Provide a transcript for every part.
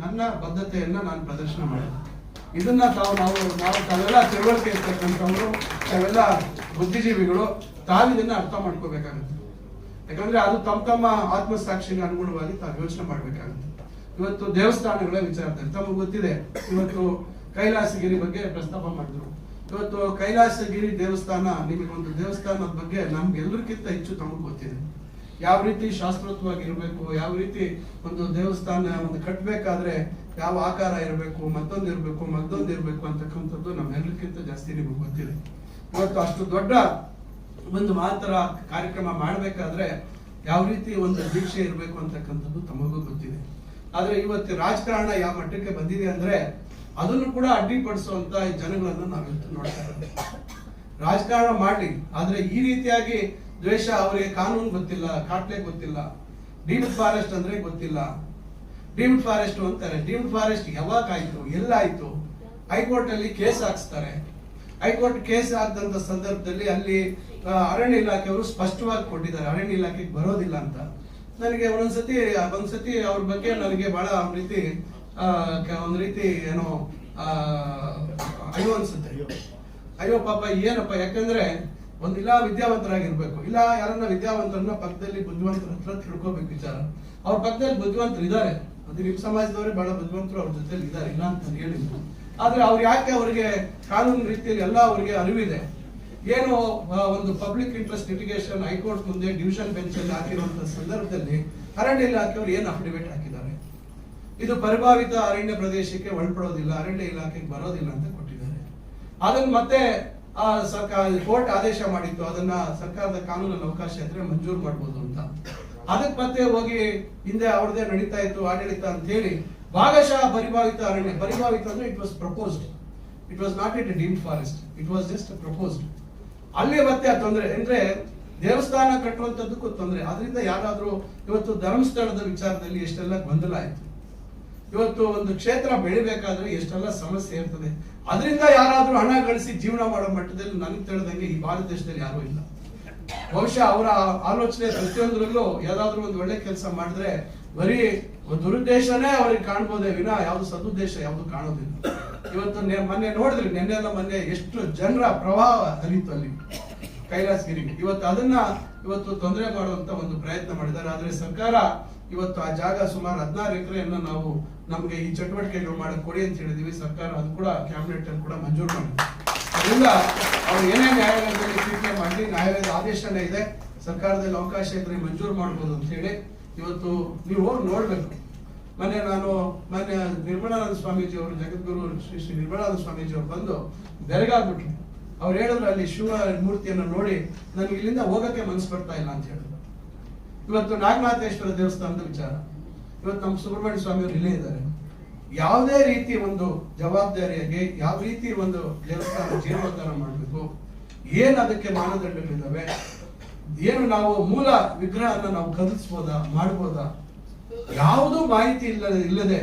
ನನ್ನ ಬದ್ಧತೆಯನ್ನ ನಾನು ಪ್ರದರ್ಶನ ಮಾಡಿದೆ. ಇದನ್ನ ತಾವು ನಾವು ನಾವು ತಾವೆಲ್ಲ ತಿಳುವಳಿಕೆ ಇರ್ತಕ್ಕಂಥವ್ರು, ತಾವೆಲ್ಲ ಬುದ್ಧಿಜೀವಿಗಳು, ತಾವು ಅರ್ಥ ಮಾಡ್ಕೋಬೇಕಾಗುತ್ತೆ. ಯಾಕಂದ್ರೆ ಅದು ತಮ್ಮ ತಮ್ಮ ಆತ್ಮಸಾಕ್ಷಿಗೆ ಅನುಗುಣವಾಗಿ ತಾವು ಯೋಚನೆ ಮಾಡ್ಬೇಕಾಗುತ್ತೆ. ಇವತ್ತು ದೇವಸ್ಥಾನಗಳ ವಿಚಾರದಲ್ಲಿ ತಮಗೆ ಗೊತ್ತಿದೆ, ಇವತ್ತು ಕೈಲಾಸಗಿರಿ ಬಗ್ಗೆ ಪ್ರಸ್ತಾಪ ಮಾಡಿದ್ರು. ಇವತ್ತು ಕೈಲಾಸಗಿರಿ ದೇವಸ್ಥಾನ, ನಿಮಗೆ ಒಂದು ದೇವಸ್ಥಾನದ ಬಗ್ಗೆ ನಮ್ಗೆಲ್ಲರಿಗಿಂತ ಹೆಚ್ಚು ತಮಗೆ ಗೊತ್ತಿದೆ. ಯಾವ ರೀತಿ ಶಾಸ್ತ್ರೋತ್ವಾಗಿ ಇರಬೇಕು, ಯಾವ ರೀತಿ ಒಂದು ದೇವಸ್ಥಾನ ಒಂದು ಕಟ್ಟಬೇಕಾದ್ರೆ ಯಾವ ಆಕಾರ ಇರಬೇಕು, ಮತ್ತೊಂದು ಇರಬೇಕು ಮತ್ತೊಂದು ಇರಬೇಕು ಅಂತಕ್ಕಂಥದ್ದು ನಮ್ಮೆಲ್ಲರಿಗಿಂತ ಜಾಸ್ತಿ ನಿಮಗೆ ಗೊತ್ತಿದೆ. ಇವತ್ತು ಅಷ್ಟು ದೊಡ್ಡ ಒಂದು ಮಾತ್ರ ಕಾರ್ಯಕ್ರಮ ಮಾಡಬೇಕಾದ್ರೆ ಯಾವ ರೀತಿ ಒಂದು ದೀಕ್ಷೆ ಇರಬೇಕು ಅಂತಕ್ಕಂಥದ್ದು ತಮಗೂ ಗೊತ್ತಿದೆ. ಆದ್ರೆ ಇವತ್ತು ರಾಜಕಾರಣ ಯಾವ ಮಟ್ಟಕ್ಕೆ ಬಂದಿದೆ ಅಂದ್ರೆ ಅದನ್ನು ಕೂಡ ಅಡ್ಡಿಪಡಿಸುವಂತ ಜನಗಳನ್ನು ನಾವಿವತ್ತು ನೋಡ್ತಾ ಇರೋದು. ರಾಜಕಾರಣ ಮಾಡಿ ಆದ್ರೆ ಈ ರೀತಿಯಾಗಿ ದ್ವೇಷ ಅವರಿಗೆ ಕಾನೂನು ಗೊತ್ತಿಲ್ಲ, ಕಾಟ್ಲೆ ಗೊತ್ತಿಲ್ಲ. ಡೀಮ್ಡ್ ಫಾರೆಸ್ಟ್ ಅಂದ್ರೆ ಗೊತ್ತಿಲ್ಲ. ಡೀಮ್ಡ್ ಫಾರೆಸ್ಟ್ ಅಂತಾರೆ. ಡೀಮ್ಡ್ ಫಾರೆಸ್ಟ್ ಯಾವಾಗ ಆಯ್ತು, ಎಲ್ಲಾಯ್ತು? ಹೈಕೋರ್ಟ್ ಅಲ್ಲಿ ಕೇಸ್ ಹಾಕ್ಸ್ತಾರೆ. ಹೈಕೋರ್ಟ್ ಕೇಸ್ ಆದಂತ ಸಂದರ್ಭದಲ್ಲಿ ಅಲ್ಲಿ ಅರಣ್ಯ ಇಲಾಖೆಯವರು ಸ್ಪಷ್ಟವಾಗಿ ಕೊಟ್ಟಿದ್ದಾರೆ. ಅರಣ್ಯ ಇಲಾಖೆಗೆ ಬರೋದಿಲ್ಲ ಅಂತ. ನನಗೆ ಒಂದೊಂದ್ಸತಿ ಒಂದ್ಸತಿ ಅವ್ರ ಬಗ್ಗೆ ನನಗೆ ಬಹಳ ಒಂದ್ ರೀತಿ ಒಂದ್ ರೀತಿ ಏನೋ ಅಯ್ಯೋ ಅನ್ಸುತ್ತೆ. ಅಯ್ಯೋ ಪಾಪ, ಏನಪ್ಪ, ಯಾಕಂದ್ರೆ ಒಂದ್ ಇಲ್ಲ ವಿದ್ಯಾವಂತರಾಗಿರ್ಬೇಕು. ಇಲ್ಲ ಯಾರನ್ನ ವಿದ್ಯಾವಂತರನ್ನ ಪಕ್ಕದಲ್ಲಿ ಬುದ್ಧಿವಂತರ ಹತ್ರ ತಿಳ್ಕೊಬೇಕು ವಿಚಾರ. ಅವ್ರ ಪಕ್ಕದಲ್ಲಿ ಬುದ್ಧಿವಂತರು ಇದ್ದಾರೆ ಅದು ನಿಮ್ ಸಮಾಜದವರೇ ಬಹಳ ಬುದ್ಧಿವಂತರು, ಅವ್ರ ಜೊತೆಲಿ ಇದ್ದಾರೆ ಇಲ್ಲ ಅಂತ ಹೇಳಿದ್ರು ಹೇಳಿದ್ದು ಆದ್ರೆ ಅವ್ರು ಯಾಕೆ ಅವರಿಗೆ ಕಾನೂನು ರೀತಿಯಲ್ಲಿ ಎಲ್ಲ ಅವರಿಗೆ ಅರಿವಿದೆ? ಏನು ಒಂದು public interest litigation high court ಮುಂದೆ ಡಿವಿಷನ್ ಬೆಂಚ್ ಅಲ್ಲಿ ಹಾಕಿರುವಂತ ಸಂದರ್ಭದಲ್ಲಿ ಅರಣ್ಯ ಇಲಾಖೆಯವರು ಏನು ಅಫಿಡವಿಟ್ ಹಾಕಿದ್ದಾರೆ? ಇದು ಪರಿಭಾವಿತ ಅರಣ್ಯ ಪ್ರದೇಶಕ್ಕೆ ಒಳಪಡೋದಿಲ್ಲ, ಅರಣ್ಯ ಇಲಾಖೆಗೆ ಬರೋದಿಲ್ಲ ಅಂತ ಕೊಟ್ಟಿದ್ದಾರೆ. ಅದನ್ನ ಮತ್ತೆ ಆ ಸರ್ಕಾರ ಕೋರ್ಟ್ ಆದೇಶ ಮಾಡಿತ್ತು. ಅದನ್ನ ಸರ್ಕಾರದ ಕಾನೂನಲ್ಲಿ ಅವಕಾಶ ಇದ್ರೆ ಮಂಜೂರು ಮಾಡ್ಬೋದು ಅಂತ. ಅದಕ್ಕೆ ಮತ್ತೆ ಹೋಗಿ ಹಿಂದೆ ಅವ್ರದೇ ನಡೀತಾ ಇತ್ತು, ಆಡಳಿತ ಅಂತ ಹೇಳಿ ಭಾಗಶಃ ಪರಿಭಾವಿತ ಅರಣ್ಯ, ಪರಿಭಾವಿತ ಅಂದ್ರೆ it was proposed it was not it deem forest it was just proposed ಅಲ್ಲಿ ಮತ್ತೆ ಆ ತೊಂದರೆ, ಅಂದ್ರೆ ದೇವಸ್ಥಾನ ಕಟ್ಟುವಂತದ್ದಕ್ಕೂ ತೊಂದರೆ. ಅದರಿಂದ ಯಾರಾದ್ರೂ ಇವತ್ತು ಧರ್ಮಸ್ಥಳದ ವಿಚಾರದಲ್ಲಿ ಎಷ್ಟೆಲ್ಲ ಗೊಂದಲ ಆಯ್ತು. ಇವತ್ತು ಒಂದು ಕ್ಷೇತ್ರ ಬೆಳಿಬೇಕಾದ್ರೆ ಎಷ್ಟೆಲ್ಲ ಸಮಸ್ಯೆ ಇರ್ತದೆ. ಅದರಿಂದ ಯಾರಾದ್ರೂ ಹಣ ಗಳಿಸಿ ಜೀವನ ಮಾಡೋ ಮಟ್ಟದಲ್ಲಿ ನನಗೆ ತಿಳಿದಂಗೆ ಈ ಭಾರತ ದೇಶದಲ್ಲಿ ಯಾರೂ ಇಲ್ಲ. ಬಹುಶಃ ಅವರ ಆಲೋಚನೆ ಪ್ರತಿಯೊಂದರಲ್ಲೂ ಯಾವ್ದಾದ್ರು ಒಂದು ಒಳ್ಳೆ ಕೆಲಸ ಮಾಡಿದ್ರೆ ಬರೀ ದುರುದ್ದೇಶನೇ ಅವ್ರಿಗೆ ಕಾಣ್ಬೋದೇ ವಿನ ಯಾವ್ದು ಸದುದ್ದೇಶ, ಯಾವ್ದು ಕಾಣೋದಿಲ್ಲ. ಇವತ್ತು ಮೊನ್ನೆ ನೋಡಿದ್ರಿ ನಿನ್ನೆಲ್ಲ ಮೊನ್ನೆ ಎಷ್ಟು ಜನರ ಪ್ರವಾಹ ಹರಿತು ಅಲ್ಲಿ. ಕೈಲಾಸಗಿರಿ ಇವತ್ತು ಅದನ್ನ ಇವತ್ತು ತೊಂದರೆ ಮಾಡುವಂತ ಒಂದು ಪ್ರಯತ್ನ ಮಾಡಿದ್ದಾರೆ. ಆದ್ರೆ ಸರ್ಕಾರ ಇವತ್ತು ಆ ಜಾಗ ಸುಮಾರು ಹದಿನಾರು ಎಕರೆಯನ್ನು ನಾವು ನಮಗೆ ಈ ಚಟುವಟಿಕೆಗಳು ಮಾಡಕ್ಕೆ ಕೊಡಿ ಅಂತ ಹೇಳಿದೀವಿ. ಸರ್ಕಾರ ಅದು ಕೂಡ ಕ್ಯಾಬಿನೆಟ್ ಅಲ್ಲಿ ಕೂಡ ಮಂಜೂರು ಮಾಡಿದೆ. ಅದರಿಂದ ಅವ್ರು ಏನೇ ನ್ಯಾಯಾಲಯದಲ್ಲಿ ಟೀಕೆ ಮಾಡಲಿ ನ್ಯಾಯಾಲಯದ ಆದೇಶನೇ ಇದೆ. ಸರ್ಕಾರದಲ್ಲಿ ಅವಕಾಶ ಇದ್ರೆ ಮಂಜೂರು ಮಾಡ್ಬೋದು ಅಂತ ಹೇಳಿ ಇವತ್ತು ನೀವು ಹೋಗಿ ನೋಡ್ಬೇಕು. ಮೊನ್ನೆ ನಾನು, ಮೊನ್ನೆ ನಿರ್ಮಲಾನಂದ ಸ್ವಾಮೀಜಿ ಅವರು, ಜಗದ್ಗುರು ಶ್ರೀ ಶ್ರೀ ನಿರ್ಮಲಾನಂದ ಸ್ವಾಮೀಜಿ ಅವರು ಬಂದು ಬೆರಗಾಗ್ಬಿಟ್ರು. ಅವ್ರು ಹೇಳಿದ್ರು ಅಲ್ಲಿ ಶಿವ ಮೂರ್ತಿಯನ್ನು ನೋಡಿ ನನಗೆ ಇಲ್ಲಿಂದ ಹೋಗಕ್ಕೆ ಮನಸ್ಸು ಬರ್ತಾ ಇಲ್ಲ ಅಂತ ಹೇಳಿದ್ರು. ಇವತ್ತು ನಾಗನಾಥೇಶ್ವರ ದೇವಸ್ಥಾನದ ವಿಚಾರ. ಇವತ್ತು ನಮ್ಮ ಸುಬ್ರಹ್ಮಣ್ಯ ಸ್ವಾಮಿಯವರು ಇಲ್ಲೇ ಇದ್ದಾರೆ. ಯಾವುದೇ ರೀತಿ ಒಂದು ಜವಾಬ್ದಾರಿಯಾಗಿ ಯಾವ ರೀತಿ ಒಂದು ದೇವಸ್ಥಾನ ಜೀರ್ಣೋದ್ಧಾರ ಮಾಡಬೇಕು, ಏನು ಅದಕ್ಕೆ ಮಾನದಂಡಗಳಿದ್ದಾವೆ ಏನು ನಾವು ಮೂಲ ವಿಗ್ರಹನ ನಾವು ಕದಿಸ್ಬೋದಾ ಮಾಡ್ಬೋದಾ, ಯಾವುದೂ ಮಾಹಿತಿ ಇಲ್ಲ ಇಲ್ಲದೆ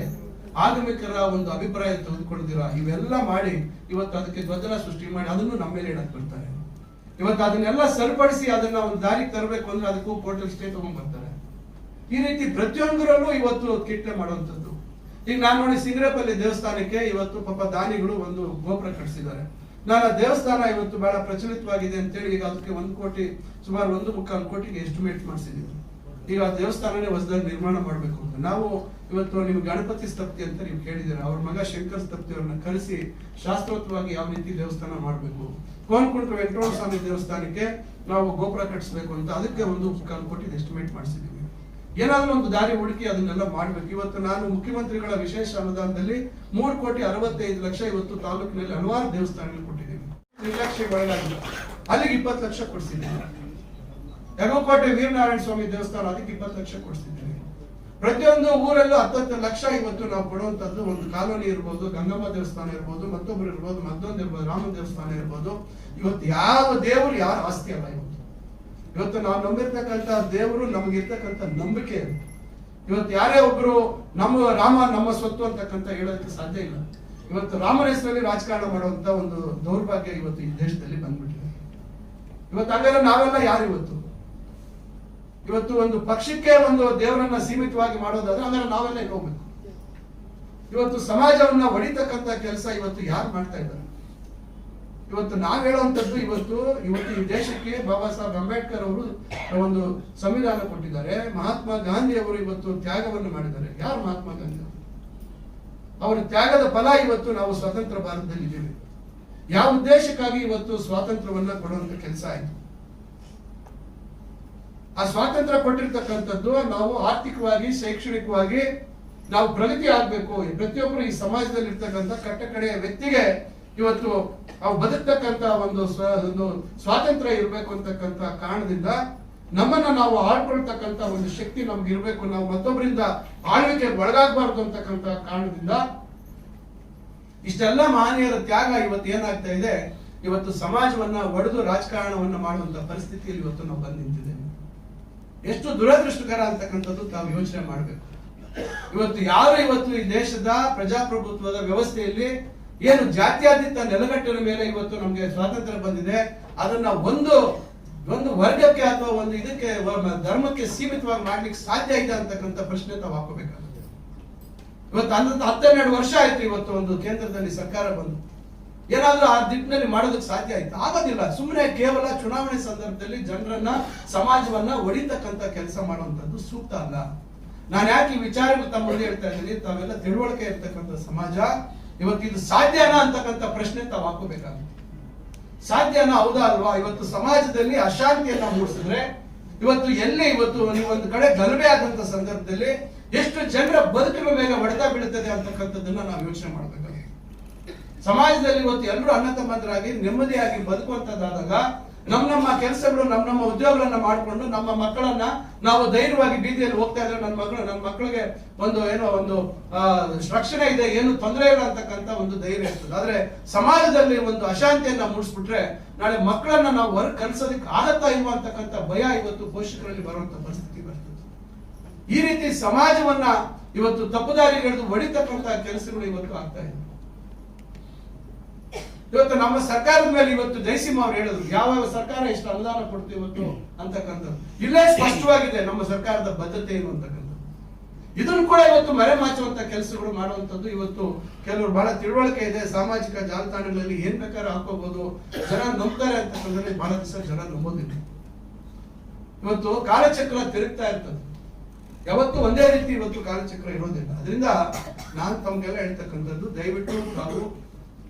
ಆಗಮಿಕರ ಒಂದು ಅಭಿಪ್ರಾಯ ತೆಗೆದುಕೊಳ್ದಿರ ಇವೆಲ್ಲ ಮಾಡಿ ಇವತ್ತು ಅದಕ್ಕೆ ಗೊಂದಲ ಸೃಷ್ಟಿ ಮಾಡಿ ಅದನ್ನು ನಮ್ಮ ಮೇಲೆ ಇಡಕ್ ಬರ್ತಾರೆ. ಇವತ್ತು ಅದನ್ನೆಲ್ಲ ಸರಿಪಡಿಸಿ ಅದನ್ನ ಒಂದು ದಾರಿಗೆ ತರಬೇಕು ಅಂದ್ರೆ ಅದಕ್ಕೂ ಪೋರ್ಟಲ್ ಸ್ಟೇ ತಗೊಂಡ್ಬರ್ತಾರೆ. ಈ ರೀತಿ ಪ್ರತಿಯೊಂದರಲ್ಲೂ ಇವತ್ತು ಕಿಟ್ಟೆ ಮಾಡುವಂಥದ್ದು. ಈಗ ನಾನು ನೋಡಿ ಸಿಂಗ್ರಪಲ್ಲಿ ದೇವಸ್ಥಾನಕ್ಕೆ ಇವತ್ತು ಪಾಪ ದಾನಿಗಳು ಒಂದು ಗೋಪುರ ಕಟ್ಟಿಸಿದ್ದಾರೆ ನಾನು ಆ ದೇವಸ್ಥಾನ ಇವತ್ತು ಬಹಳ ಪ್ರಚಲಿತವಾಗಿದೆ ಅಂತೇಳಿ ಈಗ ಅದಕ್ಕೆ ಒಂದು ಕೋಟಿ, ಸುಮಾರು ಒಂದು ಮುಕ್ಕಾಲು ಕೋಟಿಗೆ ಎಸ್ಟಿಮೇಟ್ ಮಾಡಿಸಿದ್ದೀವಿ. ಈಗ ಆ ದೇವಸ್ಥಾನನೇ ಹೊಸದಾಗಿ ನಿರ್ಮಾಣ ಮಾಡಬೇಕು ಅಂತ. ನಾವು ಇವತ್ತು ನೀವು ಗಣಪತಿ ಸ್ತಪ್ತಿ ಅಂತ ನೀವು ಕೇಳಿದ್ದೀರಾ, ಅವ್ರ ಮಗ ಶಂಕರ್ ಸ್ತಪ್ತಿ ಅವ್ರನ್ನ ಕರೆಸಿ ಶಾಸ್ತ್ರೋತ್ತವಾಗಿ ಯಾವ ರೀತಿ ದೇವಸ್ಥಾನ ಮಾಡಬೇಕು? ಕೋನ್ಕುಂಟ್ರ ವೆಂಕಟರಮಣ ಸ್ವಾಮಿ ದೇವಸ್ಥಾನಕ್ಕೆ ನಾವು ಗೋಪುರ ಕಟ್ಟಿಸ್ಬೇಕು ಅಂತ ಅದಕ್ಕೆ ಒಂದು ಕಾಲು ಕೋಟಿ ಎಸ್ಟಿಮೇಟ್ ಮಾಡಿಸಿದ್ದೀವಿ. ಏನಾದ್ರೂ ಒಂದು ದಾರಿ ಹುಡುಕಿ ಅದನ್ನೆಲ್ಲ ಮಾಡ್ಬೇಕು. ಇವತ್ತು ನಾನು ಮುಖ್ಯಮಂತ್ರಿಗಳ ವಿಶೇಷ ಅನುದಾನದಲ್ಲಿ ಮೂರು ಕೋಟಿ ಅರವತ್ತೈದು ಲಕ್ಷ ಇವತ್ತು ತಾಲೂಕಿನಲ್ಲಿ ಹಲವಾರು ದೇವಸ್ಥಾನಗಳು ಕೊಟ್ಟಿದ್ದೀನಿ. ನಿರ್ಲಕ್ಷ್ಯ ಒಳಗಾಗಿಲ್ಲ ಅಲ್ಲಿಗೆ ಇಪ್ಪತ್ತು ಲಕ್ಷ ಕೊಡಿಸಿದ್ದೀನಿ. ಯಗೋಕೋಟೆ ವೀರನಾರಾಯಣ ಸ್ವಾಮಿ ದೇವಸ್ಥಾನ ಅದಕ್ಕೆ ಇಪ್ಪತ್ತು ಲಕ್ಷ ಕೊಡಿಸಿದ್ದೀವಿ ಪ್ರತಿಯೊಂದು ಊರಲ್ಲೂ ಹತ್ತತ್ತು ಲಕ್ಷ ಇವತ್ತು ನಾವು ಕೊಡುವಂತದ್ದು ಒಂದು ಕಾಲೋನಿ ಇರ್ಬೋದು, ಗಂಗಮ್ಮ ದೇವಸ್ಥಾನ ಇರ್ಬೋದು, ಮತ್ತೊಬ್ರು ಇರ್ಬೋದು, ಮತ್ತೊಂದು ಇರ್ಬೋದು ರಾಮ ದೇವಸ್ಥಾನ ಇರ್ಬೋದು. ಇವತ್ತು ಯಾವ ದೇವರು ಯಾರು ಆಸ್ತಿ ಅಲ್ಲ ಇವತ್ತು. ಇವತ್ತು ನಾವು ನಂಬಿರ್ತಕ್ಕಂಥ ದೇವರು ನಮಗಿರ್ತಕ್ಕಂಥ ನಂಬಿಕೆ ಇವತ್ತು ಯಾರೇ ಒಬ್ರು ನಮ್ಮ ರಾಮ, ನಮ್ಮ ಸ್ವತ್ತು ಅಂತಕ್ಕಂಥ ಹೇಳೋದಕ್ಕೆ ಸಾಧ್ಯ ಇಲ್ಲ. ಇವತ್ತು ರಾಮನ ಹೆಸರಲ್ಲಿ ರಾಜಕಾರಣ ಮಾಡುವಂತ ಒಂದು ದೌರ್ಭಾಗ್ಯ ಇವತ್ತು ಈ ದೇಶದಲ್ಲಿ ಬಂದ್ಬಿಟ್ಟಿದೆ. ಇವತ್ತು ಹಾಗೆಲ್ಲ ನಾವೆಲ್ಲ ಯಾರು ಇವತ್ತು? ಇವತ್ತು ಒಂದು ಪಕ್ಷಕ್ಕೆ ಒಂದು ದೇವರನ್ನ ಸೀಮಿತವಾಗಿ ಮಾಡೋದಾದ್ರೆ ಅದನ್ನ ನಾವೆಲ್ಲ ಹೋಗ್ಬೇಕು ಇವತ್ತು ಸಮಾಜವನ್ನ ಹೊಡಿತಕ್ಕಂತ ಕೆಲಸ ಇವತ್ತು ಯಾರು ಮಾಡ್ತಾ ಇದ್ದಾರೆ? ಇವತ್ತು ನಾವ್ ಹೇಳುವಂತದ್ದು ಇವತ್ತು ಇವತ್ತು ಈ ದೇಶಕ್ಕೆ ಬಾಬಾ ಸಾಹೇಬ್ ಅಂಬೇಡ್ಕರ್ ಅವರು ಒಂದು ಸಂವಿಧಾನ ಕೊಟ್ಟಿದ್ದಾರೆ. ಮಹಾತ್ಮ ಗಾಂಧಿ ಅವರು ಇವತ್ತು ತ್ಯಾಗವನ್ನು ಮಾಡಿದ್ದಾರೆ. ಯಾರು ಮಹಾತ್ಮ ಗಾಂಧಿ ಅವರು? ಅವರ ತ್ಯಾಗದ ಫಲ ಇವತ್ತು ನಾವು ಸ್ವತಂತ್ರ ಭಾರತದಲ್ಲಿ ಇದ್ದೇವೆ ಯಾವ ಉದ್ದೇಶಕ್ಕಾಗಿ ಇವತ್ತು ಸ್ವಾತಂತ್ರ್ಯವನ್ನ ಕೊಡುವಂತ ಕೆಲಸ ಆಯ್ತು? ಆ ಸ್ವಾತಂತ್ರ್ಯ ಕೊಟ್ಟಿರ್ತಕ್ಕಂಥದ್ದು ನಾವು ಆರ್ಥಿಕವಾಗಿ, ಶೈಕ್ಷಣಿಕವಾಗಿ ನಾವು ಪ್ರಗತಿ ಆಗ್ಬೇಕು. ಪ್ರತಿಯೊಬ್ಬರು ಈ ಸಮಾಜದಲ್ಲಿ ಇರ್ತಕ್ಕಂಥ ಕಟ್ಟಕಡೆಯ ವ್ಯಕ್ತಿಗೆ ಇವತ್ತು ಅವು ಬದುಕ್ತಕ್ಕಂತ ಒಂದು ಒಂದು ಸ್ವಾತಂತ್ರ್ಯ ಇರಬೇಕು ಅಂತಕ್ಕಂಥ ಕಾರಣದಿಂದ ನಮ್ಮನ್ನ ನಾವು ಆಳ್ಕೊಳ್ತಕ್ಕಂತ ಒಂದು ಶಕ್ತಿ ನಮ್ಗೆ ಇರಬೇಕು ನಾವು ಮತ್ತೊಬ್ಬರಿಂದ ಆಳ್ವಿಕೆ ಒಳಗಾಗಬಾರ್ದು ಅಂತಕ್ಕಂಥ ಕಾರಣದಿಂದ ಇಷ್ಟೆಲ್ಲ ಮಹನೀಯರ ತ್ಯಾಗ ಇವತ್ತು ಏನಾಗ್ತಾ ಇದೆ? ಇವತ್ತು ಸಮಾಜವನ್ನ ಒಡೆದು ರಾಜಕಾರಣವನ್ನ ಮಾಡುವಂತ ಪರಿಸ್ಥಿತಿಯಲ್ಲಿ ಇವತ್ತು ನಾವು ಬಂದು ನಿಂತಿದ್ದೇವೆ. ಎಷ್ಟು ದುರದೃಷ್ಟಕರ ಅಂತಕ್ಕಂಥದ್ದು ತಾವು ಯೋಚನೆ ಮಾಡಬೇಕು. ಇವತ್ತು ಯಾರು ಇವತ್ತು ಈ ದೇಶದ ಪ್ರಜಾಪ್ರಭುತ್ವದ ವ್ಯವಸ್ಥೆಯಲ್ಲಿ ಏನು ಜಾತ್ಯಾತೀತ ನೆಲಗಟ್ಟಿನ ಮೇಲೆ ಇವತ್ತು ನಮಗೆ ಸ್ವಾತಂತ್ರ್ಯ ಬಂದಿದೆ, ಅದನ್ನ ಒಂದು ಒಂದು ವರ್ಗಕ್ಕೆ ಅಥವಾ ಒಂದು ಇದಕ್ಕೆ ಧರ್ಮಕ್ಕೆ ಸೀಮಿತವಾಗಿ ಮಾಡ್ಲಿಕ್ಕೆ ಸಾಧ್ಯ ಇದೆ ಅಂತಕ್ಕಂಥ ಪ್ರಶ್ನೆ ತಾವು ಹಾಕೋಬೇಕಾಗುತ್ತೆ. ಇವತ್ತು ಹತ್ತೆರಡು ವರ್ಷ ಆಯ್ತು ಇವತ್ತು ಒಂದು ಕೇಂದ್ರದಲ್ಲಿ ಸರ್ಕಾರ ಬಂದು. ಏನಾದ್ರೂ ಆ ದಿಟ್ಟಿನಲ್ಲಿ ಮಾಡೋದಕ್ಕೆ ಸಾಧ್ಯ ಆಯ್ತು? ಆಗೋದಿಲ್ಲ. ಸುಮ್ಮನೆ ಕೇವಲ ಚುನಾವಣೆ ಸಂದರ್ಭದಲ್ಲಿ ಜನರನ್ನ, ಸಮಾಜವನ್ನ ಒಡಿತಕ್ಕಂತ ಕೆಲಸ ಮಾಡುವಂತದ್ದು ಸೂಕ್ತ ಅಲ್ಲ. ನಾನು ಯಾಕೆ ಈ ವಿಚಾರಗಳು ತಮ್ಮ ಹೇಳ್ತಾ ಇದ್ದೀನಿ? ತಾವೆಲ್ಲ ತಿಳುವಳಿಕೆ ಇರ್ತಕ್ಕಂಥ ಸಮಾಜ. ಇವತ್ತು ಇದು ಸಾಧ್ಯನಾ ಅಂತಕ್ಕಂಥ ಪ್ರಶ್ನೆ ತಾವು ಹಾಕೋಬೇಕಾಗುತ್ತೆ ಸಾಧ್ಯನಾ ಹೌದಾ ಅಲ್ವಾ? ಇವತ್ತು ಸಮಾಜದಲ್ಲಿ ಅಶಾಂತಿಯನ್ನ ಮೂಡಿಸಿದ್ರೆ, ಇವತ್ತು ಎಲ್ಲಿ ಇವತ್ತು ನೀವು ಒಂದು ಕಡೆ ಗಲಭೆ ಆದಂತ ಸಂದರ್ಭದಲ್ಲಿ ಎಷ್ಟು ಜನರ ಬದುಕಿನ ಮೇಲೆ ಹೊಡೆತ ಬೀಳುತ್ತದೆ ಅಂತಕ್ಕಂಥದ್ದನ್ನ ನಾವು ಯೋಚನೆ ಮಾಡಬೇಕಾಗುತ್ತೆ. ಸಮಾಜದಲ್ಲಿ ಇವತ್ತು ಎಲ್ಲರೂ ಅಣ್ಣ ತಮ್ಮಂದರಾಗಿ ನೆಮ್ಮದಿಯಾಗಿ ಬದುಕುವಂತದ್ದಾದಾಗ ನಮ್ಮ ನಮ್ಮ ಕೆಲಸಗಳು ನಮ್ಮ ನಮ್ಮ ಉದ್ಯೋಗಗಳನ್ನ ಮಾಡಿಕೊಂಡು ನಮ್ಮ ಮಕ್ಕಳನ್ನ ನಾವು ಧೈರ್ಯವಾಗಿ ಬೀದಿಯಲ್ಲಿ ಹೋಗ್ತಾ ಇದ್ರೆ ನನ್ನ ಮಗಳು ನನ್ನ ಮಕ್ಕಳಿಗೆ ಒಂದು ಏನೋ ಒಂದು ರಕ್ಷಣೆ ಇದೆ, ಏನು ತೊಂದರೆ ಇಲ್ಲ ಅಂತಕ್ಕಂಥ ಒಂದು ಧೈರ್ಯ ಇರ್ತದೆ. ಆದ್ರೆ ಸಮಾಜದಲ್ಲಿ ಒಂದು ಅಶಾಂತಿಯನ್ನ ಮೂಡಿಸ್ಬಿಟ್ರೆ ನಾಳೆ ಮಕ್ಕಳನ್ನ ನಾವು ಹೊರಗೆ ಕಲ್ಸೋದಕ್ಕೆ ಆಗತ್ತಾ ಇಲ್ವಾ ಅಂತಕ್ಕಂಥ ಭಯ ಇವತ್ತು ಪೋಷಕರಲ್ಲಿ ಬರುವಂತ ಪರಿಸ್ಥಿತಿ ಬರ್ತದೆ. ಈ ರೀತಿ ಸಮಾಜವನ್ನ ಇವತ್ತು ತಪ್ಪುದಾರಿಗೆಳೆದು ಒಡಿತಕ್ಕಂತ ಕೆಲಸಗಳು ಇವತ್ತು ಆಗ್ತಾ ಇದೆ. ಇವತ್ತು ನಮ್ಮ ಸರ್ಕಾರದ ಮೇಲೆ ಇವತ್ತು ಜಯಸಿಂಹ ಅವರು ಹೇಳಿದ್ರು ಯಾವ ಯಾವ ಸರ್ಕಾರ ಎಷ್ಟು ಅನುದಾನ ಕೊಡ್ತು ಇವತ್ತು ಅಂತಕ್ಕಂಥದ್ದು. ಇಲ್ಲೇ ಸ್ಪಷ್ಟವಾಗಿದೆ ನಮ್ಮ ಸರ್ಕಾರದ ಬದ್ಧತೆ ಏನು ಅಂತಕ್ಕಂಥದ್ದು. ಇದನ್ನು ಕೂಡ ಇವತ್ತು ಮರೆ ಮಾಚುವಂತ ಕೆಲಸಗಳು ಮಾಡುವಂತದ್ದು ಇವತ್ತು ಕೆಲವರು ಬಹಳ ತಿಳುವಳಿಕೆ ಇದೆ, ಸಾಮಾಜಿಕ ಜಾಲತಾಣಗಳಲ್ಲಿ ಏನ್ ಬೇಕಾದ್ರೂ ಹಾಕೋಬಹುದು ಜನ ನಂಬ್ತಾರೆ ಅಂತಕ್ಕಂಥದ್ರಲ್ಲಿ ಬಹಳ ದಿವಸ ಜನ ನಂಬೋದಿಲ್ಲ. ಇವತ್ತು ಕಾಲಚಕ್ರ ತಿರುಗ್ತಾ ಇರ್ತದೆ. ಯಾವತ್ತು ಒಂದೇ ರೀತಿ ಇವತ್ತು ಕಾಲಚಕ್ರ ಇರೋದಿಲ್ಲ. ಅದರಿಂದ ನಾನು ತಮ್ಗೆಲ್ಲ ಹೇಳ್ತಕ್ಕಂಥದ್ದು, ದಯವಿಟ್ಟು ತಾವು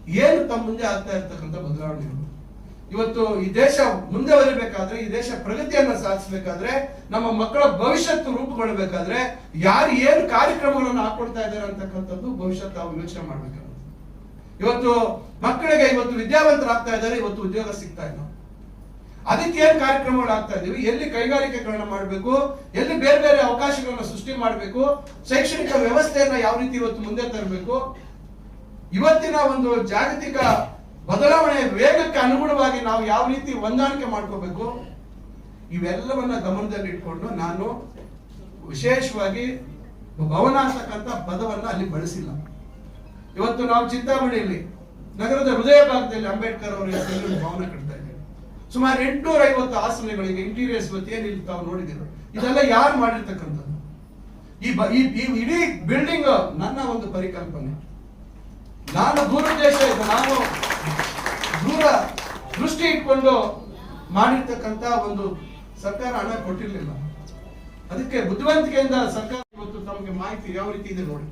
ಏನು ತಮ್ಮ ಮುಂದೆ ಆಗ್ತಾ ಇರ್ತಕ್ಕಂಥ ಬದಲಾವಣೆಗಳು ಇವತ್ತು ಈ ದೇಶ ಮುಂದೆ ಬರಬೇಕಾದ್ರೆ, ಈ ದೇಶ ಪ್ರಗತಿಯನ್ನ ಸಾಧಿಸಬೇಕಾದ್ರೆ, ನಮ್ಮ ಮಕ್ಕಳ ಭವಿಷ್ಯತ್ತು ರೂಪುಗೊಳ್ಳಬೇಕಾದ್ರೆ ಯಾರು ಏನು ಕಾರ್ಯಕ್ರಮಗಳನ್ನು ಹಾಕೊಳ್ತಾ ಇದ್ದಾರೆ ಅಂತಕ್ಕಂಥದ್ದು ಭವಿಷ್ಯ ತಾವು ಯೋಚನೆ ಮಾಡ್ಬೇಕಾಗುತ್ತೆ. ಇವತ್ತು ಮಕ್ಕಳಿಗೆ ಇವತ್ತು ವಿದ್ಯಾವಂತರಾಗ್ತಾ ಇದ್ದಾರೆ, ಇವತ್ತು ಉದ್ಯೋಗ ಸಿಗ್ತಾ ಇಲ್ಲ. ಅದಕ್ಕೆ ಏನ್ ಕಾರ್ಯಕ್ರಮಗಳು ಆಗ್ತಾ ಇದೀವಿ ಎಲ್ಲಿ ಕೈಗಾರಿಕೆಗಳನ್ನ ಮಾಡಬೇಕು? ಎಲ್ಲಿ ಬೇರೆ ಬೇರೆ ಅವಕಾಶಗಳನ್ನ ಸೃಷ್ಟಿ ಮಾಡಬೇಕು? ಶೈಕ್ಷಣಿಕ ವ್ಯವಸ್ಥೆಯನ್ನ ಯಾವ ರೀತಿ ಇವತ್ತು ಮುಂದೆ ತರಬೇಕು? ಇವತ್ತಿನ ಒಂದು ಜಾಗತಿಕ ಬದಲಾವಣೆ ವೇಗಕ್ಕೆ ಅನುಗುಣವಾಗಿ ನಾವು ಯಾವ ರೀತಿ ಹೊಂದಾಣಿಕೆ ಮಾಡ್ಕೋಬೇಕು? ಇವೆಲ್ಲವನ್ನ ಗಮನದಲ್ಲಿ ಇಟ್ಕೊಂಡು ನಾನು ವಿಶೇಷವಾಗಿ ಭವನ ಅಂತಕ್ಕಂಥ ಪದವನ್ನ ಅಲ್ಲಿ ಬಳಸಿಲ್ಲ. ಇವತ್ತು ನಾವು ಚಿಂತಾಮಣಿಯಲ್ಲಿ, ನಗರದ ಹೃದಯ ಭಾಗದಲ್ಲಿ ಅಂಬೇಡ್ಕರ್ ಅವರ ಹೆಸರಲ್ಲಿ ಭವನ ಕಟ್ತಾ ಇದ್ದೇವೆ. ಸುಮಾರು ಎಂಟುನೂರ ಐವತ್ತು ಆಸನಗಳಿಗೆ ಇಂಟೀರಿಯರ್ಸ್ ಇಲ್ಲಿ ತಾವು ನೋಡಿದಿರು ಇದೆಲ್ಲ ಯಾರು ಮಾಡಿರ್ತಕ್ಕಂಥದ್ದು? ಈ ಇಡೀ ಬಿಲ್ಡಿಂಗ್ ನನ್ನ ಒಂದು ಪರಿಕಲ್ಪನೆ. ನಾನು ದೂರೋದ್ದೇಶ ಇದೆ ನಾನು ದೂರ ದೃಷ್ಟಿ ಇಟ್ಕೊಂಡು ಮಾಡಿರ್ತಕ್ಕಂಥ ಒಂದು ಸರ್ಕಾರ ಹಣ ಕೊಟ್ಟಿರ್ಲಿಲ್ಲ. ಅದಕ್ಕೆ ಬುದ್ಧಿವಂತಿಕೆಯಿಂದ ಸರ್ಕಾರ ಇವತ್ತು ತಮಗೆ ಮಾಹಿತಿ ಯಾವ ರೀತಿ ಇದೆ ನೋಡಿ.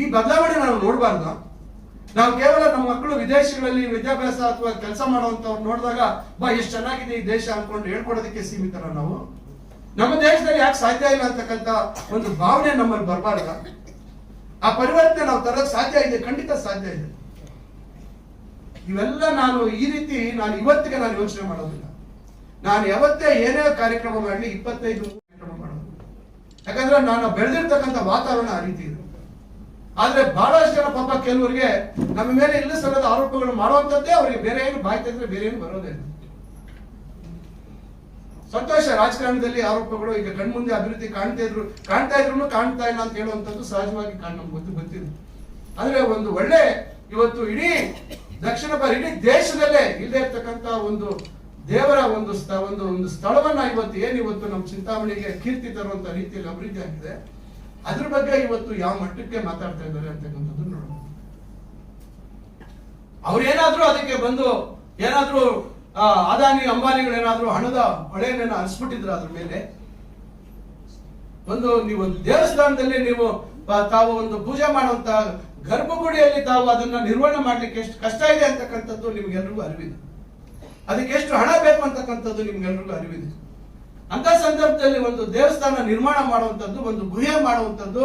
ಈ ಬದಲಾವಣೆ ನಾವು ನೋಡಬಾರ್ದು. ನಾವು ಕೇವಲ ನಮ್ಮ ಮಕ್ಕಳು ವಿದೇಶಗಳಲ್ಲಿ ವಿದ್ಯಾಭ್ಯಾಸ ಅಥವಾ ಕೆಲಸ ಮಾಡುವಂತವ್ರು ನೋಡಿದಾಗ, ಬಾ, ಎಷ್ಟು ಚೆನ್ನಾಗಿದೆ ಈ ದೇಶ ಅನ್ಕೊಂಡು ಹೇಳ್ಕೊಡೋದಕ್ಕೆ ಸೀಮಿತರ ನಾವು. ನಮ್ಮ ದೇಶದಲ್ಲಿ ಯಾಕೆ ಸಾಧ್ಯ ಇಲ್ಲ ಅಂತಕ್ಕಂಥ ಒಂದು ಭಾವನೆ ನಮ್ಮಲ್ಲಿ ಬರಬಾರ್ದ. ಆ ಪರಿವರ್ತನೆ ನಾವು ತರಕ್ ಸಾಧ್ಯ ಇದೆ, ಖಂಡಿತ ಸಾಧ್ಯ ಇದೆ. ಇವೆಲ್ಲ ನಾನು ಈ ರೀತಿ ನಾನು ಇವತ್ತಿಗೆ ನಾನು ಯೋಚನೆ ಮಾಡೋದಿಲ್ಲ. ನಾನು ಯಾವತ್ತೇ ಏನೇ ಕಾರ್ಯಕ್ರಮ ಮಾಡಲಿ ಇಪ್ಪತ್ತೈದು ಕಾರ್ಯಕ್ರಮ ಮಾಡೋದು ಯಾಕಂದ್ರೆ ನಾನು ಬೆಳೆದಿರ್ತಕ್ಕಂಥ ವಾತಾವರಣ ಆ ರೀತಿ ಇದೆ. ಆದ್ರೆ ಬಹಳಷ್ಟು ಜನ ಪಾಪ ಕೆಲವರಿಗೆ ನಮ್ಮ ಮೇಲೆ ಇಲ್ಲ ಸಲ್ಲದ ಆರೋಪಗಳು ಮಾಡುವಂತದ್ದೇ ಅವರಿಗೆ ಬೇರೆ ಏನು ಬಾಯ್ತಿದ್ರೆ ಬೇರೆ ಏನು ಬರೋದೇ ಇಲ್ಲ. ಸಂತೋಷ ರಾಜಕಾರಣದಲ್ಲಿ ಆರೋಪಗಳು, ಈಗ ಕಣ್ಮುಂದೆ ಅಭಿವೃದ್ಧಿ ಕಾಣ್ತಾ ಇದ್ರು ಕಾಣ್ತಾ ಇದ್ರು ಕಾಣ್ತಾ ಇಲ್ಲ ಅಂತ ಹೇಳುವಂತದ್ದು ಸಹಜವಾಗಿ ಕಾಣ್ ನಮ್ಗೆ ಗೊತ್ತು ಗೊತ್ತಿದೆ ಆದ್ರೆ ಒಂದು ಒಳ್ಳೆ ಇವತ್ತು ಇಡೀ ದಕ್ಷಿಣ ಭಾರತ, ಇಡೀ ದೇಶದಲ್ಲೇ ಇಲ್ಲದೆ ಇರ್ತಕ್ಕಂತ ಒಂದು ದೇವರ ಒಂದು ಒಂದು ಒಂದು ಸ್ಥಳವನ್ನ ಇವತ್ತು ಏನ್ ಇವತ್ತು ನಮ್ಮ ಚಿಂತಾಮಣಿಗೆ ಕೀರ್ತಿ ತರುವಂತ ರೀತಿಯಲ್ಲಿ ಅಭಿವೃದ್ಧಿ ಆಗಿದೆ, ಅದ್ರ ಬಗ್ಗೆ ಇವತ್ತು ಯಾವ ಮಟ್ಟಕ್ಕೆ ಮಾತಾಡ್ತಾ ಇದ್ದಾರೆ ಅಂತಕ್ಕಂಥದ್ದು ನೋಡೋಣ. ಅವ್ರೇನಾದ್ರೂ ಅದಕ್ಕೆ ಬಂದು ಏನಾದ್ರೂ ಅದಾನಿ ಅಂಬಾನಿಗಳು ಏನಾದ್ರೂ ಹಣದ ಹೊಳೆಯನ್ನ ಹರಿಸ್ಬಿಟ್ಟಿದ್ರ ಅದ್ರ ಮೇಲೆ. ಒಂದು ನೀವು ದೇವಸ್ಥಾನದಲ್ಲಿ ನೀವು ತಾವು ಒಂದು ಪೂಜೆ ಮಾಡುವಂತ ಗರ್ಭಗುಡಿಯಲ್ಲಿ ತಾವು ಅದನ್ನ ನಿರ್ವಹಣೆ ಮಾಡ್ಲಿಕ್ಕೆ ಎಷ್ಟು ಕಷ್ಟ ಇದೆ ಅಂತಕ್ಕಂಥದ್ದು ನಿಮ್ಗೆಲ್ರಿಗೂ ಅರಿವಿದೆ. ಅದಕ್ಕೆ ಎಷ್ಟು ಹಣ ಬೇಕು ಅಂತಕ್ಕಂಥದ್ದು ನಿಮ್ಗೆಲ್ರಿಗೂ ಅರಿವಿದೆ. ಅಂತ ಸಂದರ್ಭದಲ್ಲಿ ಒಂದು ದೇವಸ್ಥಾನ ನಿರ್ಮಾಣ ಮಾಡುವಂಥದ್ದು, ಒಂದು ಗುಹೆ ಮಾಡುವಂಥದ್ದು,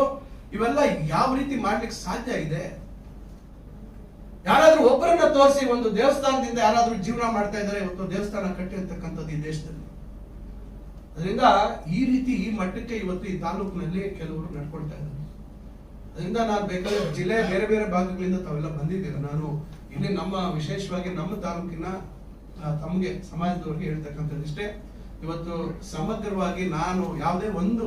ಇವೆಲ್ಲ ಯಾವ ರೀತಿ ಮಾಡ್ಲಿಕ್ಕೆ ಸಾಧ್ಯ ಇದೆ? ಯಾರಾದ್ರೂ ಒಬ್ಬರನ್ನ ತೋರಿಸಿ ಒಂದು ದೇವಸ್ಥಾನದಿಂದ ಯಾರಾದ್ರೂ ಜೀವನ ಮಾಡ್ತಾ ಇದ್ದಾರೆ ಇವತ್ತು ದೇವಸ್ಥಾನ ಕಟ್ಟಿರ್ತಕ್ಕಂಥದ್ದು ಈ ದೇಶದಲ್ಲಿ. ಅದರಿಂದ ಈ ರೀತಿ ಈ ಮಟ್ಟಕ್ಕೆ ಇವತ್ತು ಈ ತಾಲೂಕಿನಲ್ಲಿ ಕೆಲವರು ನಡ್ಕೊಳ್ತಾ ಇದ್ದಾರೆ. ಅದರಿಂದ ನಾನು ಬೇಕಾದ್ರೆ ಜಿಲ್ಲೆ ಬೇರೆ ಬೇರೆ ಭಾಗಗಳಿಂದ ತಾವೆಲ್ಲ ಬಂದಿದ್ದೀರ? ನಾನು ಇಲ್ಲಿ ನಮ್ಮ, ವಿಶೇಷವಾಗಿ ನಮ್ಮ ತಾಲೂಕಿನ ತಮಗೆ, ಸಮಾಜದವ್ರಿಗೆ ಹೇಳ್ತಕ್ಕಂಥದ್ದು ಇಷ್ಟೇ. ಇವತ್ತು ಸಮಗ್ರವಾಗಿ ನಾನು ಯಾವುದೇ ಒಂದು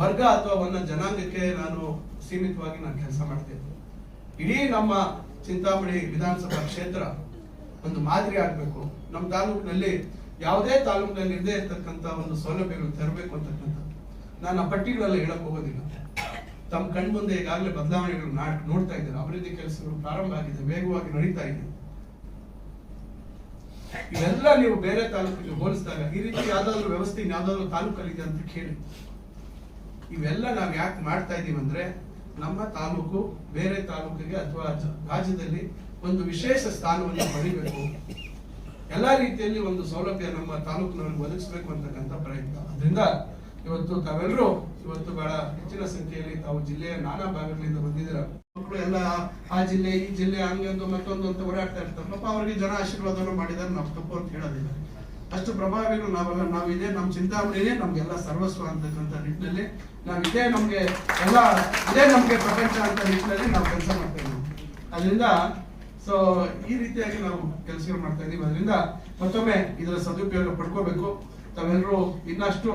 ವರ್ಗ ಅಥವಾ ಒಂದು ಜನಾಂಗಕ್ಕೆ ನಾನು ಸೀಮಿತವಾಗಿ ನಾನು ಕೆಲಸ ಮಾಡ್ತಿದ್ದೆ ಇಡೀ ನಮ್ಮ ಚಿಂತಾಮಣಿ ವಿಧಾನಸಭಾ ಕ್ಷೇತ್ರ ಒಂದು ಮಾದರಿ ಆಗಬೇಕು. ನಮ್ಮ ತಾಲೂಕಿನಲ್ಲಿ ಯಾವುದೇ ತಾಲೂಕಿನಲ್ಲಿ ಇರದೇ ಇರ್ತಕ್ಕಂಥ ಒಂದು ಸೌಲಭ್ಯಗಳು ತರಬೇಕು ಅಂತಕ್ಕಂಥ. ನಾನು ಆ ಪಟ್ಟಿಗಳೆಲ್ಲ ಹೇಳಕ್ ಹೋಗೋದಿಲ್ಲ. ತಮ್ಮ ಕಣ್ಮುಂದೆ ಈಗಾಗಲೇ ಬದಲಾವಣೆಗಳು ನಾಡ್- ನೋಡ್ತಾ ಇದ್ದಾರೆ. ಅಭಿವೃದ್ಧಿ ಕೆಲಸಗಳು ಪ್ರಾರಂಭ ಆಗಿದೆ, ವೇಗವಾಗಿ ನಡೀತಾ ಇದೆ. ಇವೆಲ್ಲ ನೀವು ಬೇರೆ ತಾಲೂಕಿಗೆ ಹೋಲಿಸಿದಾಗ ಈ ರೀತಿ ಯಾವ್ದಾದ್ರು ವ್ಯವಸ್ಥೆ ಯಾವ್ದಾದ್ರು ತಾಲೂಕಲ್ಲಿ ಇದೆ ಅಂತ ಕೇಳಿ. ಇವೆಲ್ಲ ನಾವು ಯಾಕೆ ಮಾಡ್ತಾ ಇದೀವಿ ಅಂದ್ರೆ ನಮ್ಮ ತಾಲೂಕು ಬೇರೆ ತಾಲೂಕಿಗೆ ಅಥವಾ ರಾಜ್ಯದಲ್ಲಿ ಒಂದು ವಿಶೇಷ ಸ್ಥಾನವನ್ನು ಪಡಿಬೇಕು. ಎಲ್ಲ ರೀತಿಯಲ್ಲಿ ಒಂದು ಸೌಲಭ್ಯ ನಮ್ಮ ತಾಲೂಕಿನವರಿಗೆ ಒದಗಿಸಬೇಕು ಅಂತಕ್ಕಂಥ ಪ್ರಯತ್ನ. ಅದರಿಂದ ಇವತ್ತು ತಾವೆಲ್ಲರೂ ಇವತ್ತು ಬಹಳ ಹೆಚ್ಚಿನ ಸಂಖ್ಯೆಯಲ್ಲಿ ತಾವು ಜಿಲ್ಲೆಯ ನಾನಾ ಭಾಗಗಳಿಂದ ಬಂದಿದ್ದೀರ. ಮಕ್ಕಳು ಎಲ್ಲ ಆ ಜಿಲ್ಲೆ, ಈ ಜಿಲ್ಲೆ ಹಂಗೊಂದು ಮತ್ತೊಂದು ಅಂತ ಓಡಾಡ್ತಾ ಇರ್ತಾರೆ. ಪಾಪ ಅವರಿಗೆ ಜನ ಆಶೀರ್ವಾದವನ್ನು ಮಾಡಿದ್ದಾರೆ. ನಾವು ತಪ್ಪು ಅಂತ ಹೇಳೋದಿಲ್ಲ. ಅಷ್ಟು ಪ್ರಭಾವಿಗಳು ನಾವೆಲ್ಲ ನಾವಿದೆ ನಮ್ಮ ಚಿಂತಾಮಣಿನೇ ನಮ್ಗೆಲ್ಲ ಸರ್ವಸ್ವ ಅಂತಕ್ಕಂಥ ನಿಟ್ಟಿನಲ್ಲಿ ಇದೇ ನಮಗೆ ಎಲ್ಲ ಇದೇ ನಮಗೆ ಪ್ರಪಂಚ ಅಂತ ನಿಟ್ಟಿನಲ್ಲಿ ನಾವು ಕೆಲಸ ಮಾಡ್ತಾ ಇದ್ದೀವಿ. ಅದರಿಂದ ಸೊ ಈ ರೀತಿಯಾಗಿ ನಾವು ಕೆಲಸಗಳು ಮಾಡ್ತಾ ಇದ್ದೀವಿ. ಅದರಿಂದ ಮತ್ತೊಮ್ಮೆ ಇದರ ಸದುಪಯೋಗ ಪಡ್ಕೋಬೇಕು. ತಾವೆಲ್ಲರೂ ಇನ್ನಷ್ಟು